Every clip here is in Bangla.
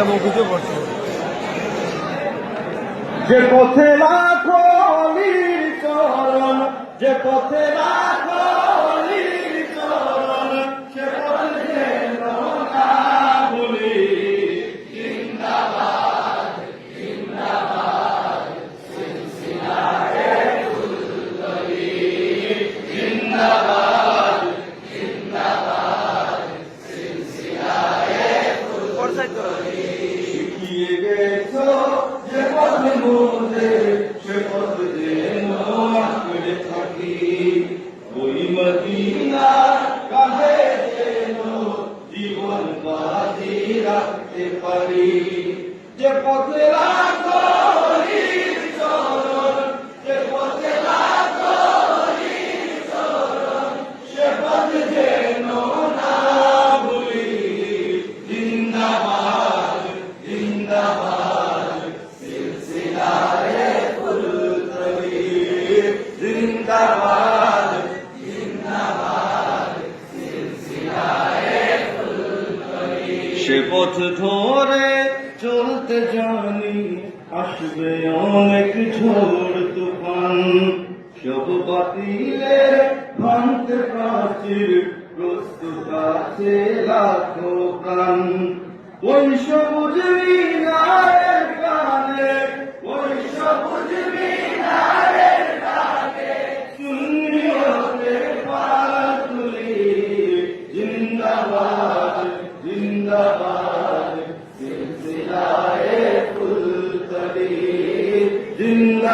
আমি অভিযোগ করছি যে পথে রাখো যে পথে রাখো পথে মধ্যে সে পথ মন আঁকড়ে থাকি। ওই মদিনা কাহে যেন জীবন বাজি রাখতে পারি। যে পথে রাখো পথ ধরে চলতে জানি, আসবে অনেক ঝড় তুফান। সব বাতিলের ভাঙতে প্রাচীর, প্রস্তুত আছে লাখো প্রাণ। ওই সবুজ মিনারের কানে, ওই সবুজ মিনারের কানে তুলি। জিন্দাবাদ জিন্দাবাদ।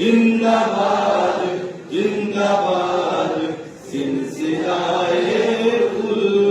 Dindabadı, dindabadı, silsilaye kul.